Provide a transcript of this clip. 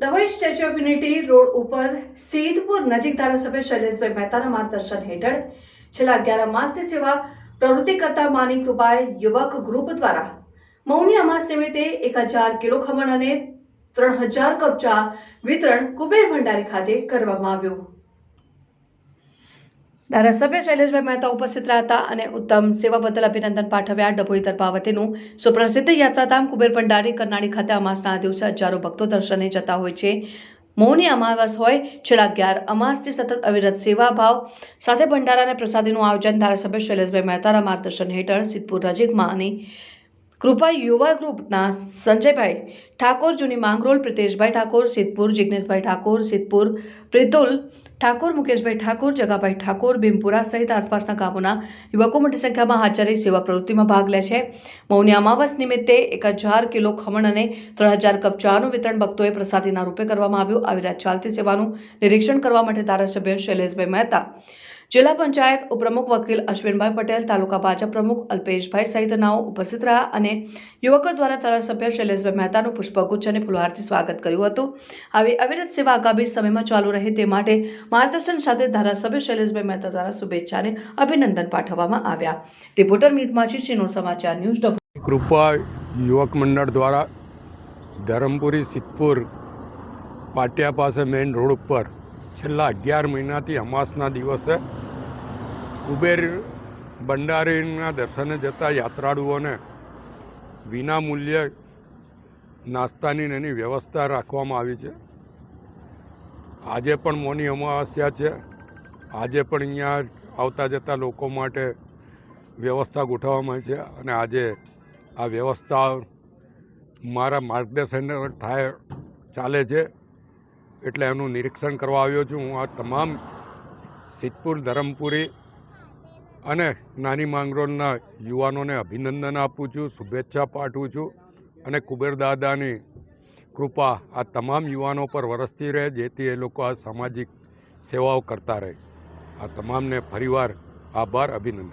Dabhoi statue of unity road ઉપર સીધપુર નજીક ધારાસભ્ય શૈલેષભાઈ મહેતાના માર્ગદર્શન હેઠળ છેલ્લા અગિયાર માસથી સેવા પ્રવૃત્તિ કરતા માની કૃપાએ યુવક ગ્રુપ દ્વારા મૌની અમાસ નિમિત્તે એક હજાર કિલો ખમણ અને ત્રણ હજાર કપ ચા વિતરણ કુબેર ભંડારી ખાતે કરવામાં આવ્યું. ધારાસભ્ય શૈલેષભાઈ મહેતા ઉપસ્થિત રહ્યા હતા અને ઉત્તમ સેવા બદલ અભિનંદન પાઠવ્યા ડભોઈ દર્પાવતીનું સુપ્રસિદ્ધ યાત્રાધામ કુબેર ભંડારી કરનાળી ખાતે અમાસના દિવસે હજારો ભક્તો દર્શને જતા હોય છે. મૌની અમાવાસ હોય, છેલ્લા અગિયાર અમાસથી સતત અવિરત સેવા ભાવ સાથે ભંડારા અને પ્રસાદીનું આયોજન ધારાસભ્ય શૈલેષભાઈ મહેતાના માર્ગદર્શન હેઠળ સિદ્ધપુર નજીકમાંની કૃપા યુવા ગ્રુપના સંજયભાઈ ઠાકોર, જૂની માંગરોળ પ્રિતેશભાઈ ઠાકોર, સિદ્ધપુર જિજ્ઞેશભાઈ ઠાકોર, સિદ્ધપુર પ્રિતુલ ઠાકોર, મુકેશભાઈ ઠાકોર, જગાભાઈ ઠાકોર, ભીમપુરા સહિત આસપાસના ગામોના યુવકો મોટી સંખ્યામાં હાજર સેવા પ્રવૃત્તિમાં ભાગ લે છે. મૌની અમાવસ નિમિત્તે એક હજાર કિલો ખમણ અને ત્રણ હજાર કપ ચાનું વિતરણ ભક્તોએ પ્રસાદીના રૂપે કરવામાં આવ્યું. આવી રાત ચાલતી સેવાનું નિરીક્ષણ કરવા માટે ધારાસભ્ય શૈલેષભાઈ મહેતા જિલ્લા પંચાયત ઉપપ્રમુખ વકીલ અશ્વિનભાઈ પટેલ, તાલુકા ભાજપ પ્રમુખ અલ્પેશભાઈ સહિતનાઓ ઉપસ્થિત રહ્યા અને યુવકો દ્વારા ધારાસભ્ય શૈલેષભાઈ મહેતાનું પુષ્પગુચ્છ અને ફુલહારથી સ્વાગત કર્યું હતું આવી અવિરત સેવા આગામી સમયમાં ચાલુ રહે તે માટે માર્ગદર્શન સાથે ધારાસભ્ય શૈલેષભાઈ મહેતા દ્વારા શુભેચ્છા અને અભિનંદન પાઠવવામાં આવ્યા રિપોર્ટર મિત માછી સમાચાર, ન્યૂઝ ડભોઈ. કૃપા યુવક મંડળ દ્વારા ધરમપુરી સિદ્ધપુર પાટિયા પાસે મેઇન રોડ ઉપર છેલ્લા અગિયાર મહિનાથી અમાસના દિવસે કુબેર ભંડારીના દર્શને જતા યાત્રાળુઓને વિનામૂલ્યે નાસ્તાની એની વ્યવસ્થા રાખવામાં આવી છે. આજે પણ મોની અમાવસ્યા છે. આજે પણ અહીંયા આવતા જતા લોકો માટે વ્યવસ્થા ગોઠવવામાં છે અને આજે આ વ્યવસ્થા મારા માર્ગદર્શન થાય ચાલે છે. એટલે એનું નિરીક્ષણ કરવા આવ્યો છું. હું આ તમામ સિદ્ધપુર, ધરમપુરી અને નાની માંગરોળના યુવાનોને અભિનંદન આપું છું, શુભેચ્છા પાઠવું છું અને કુબેર દાદાની કૃપા આ તમામ યુવાનો પર વરસતી રહે, જેથી એ લોકો આ સામાજિક સેવાઓ કરતા રહે. આ તમામને ફરીવાર આભાર, અભિનંદન.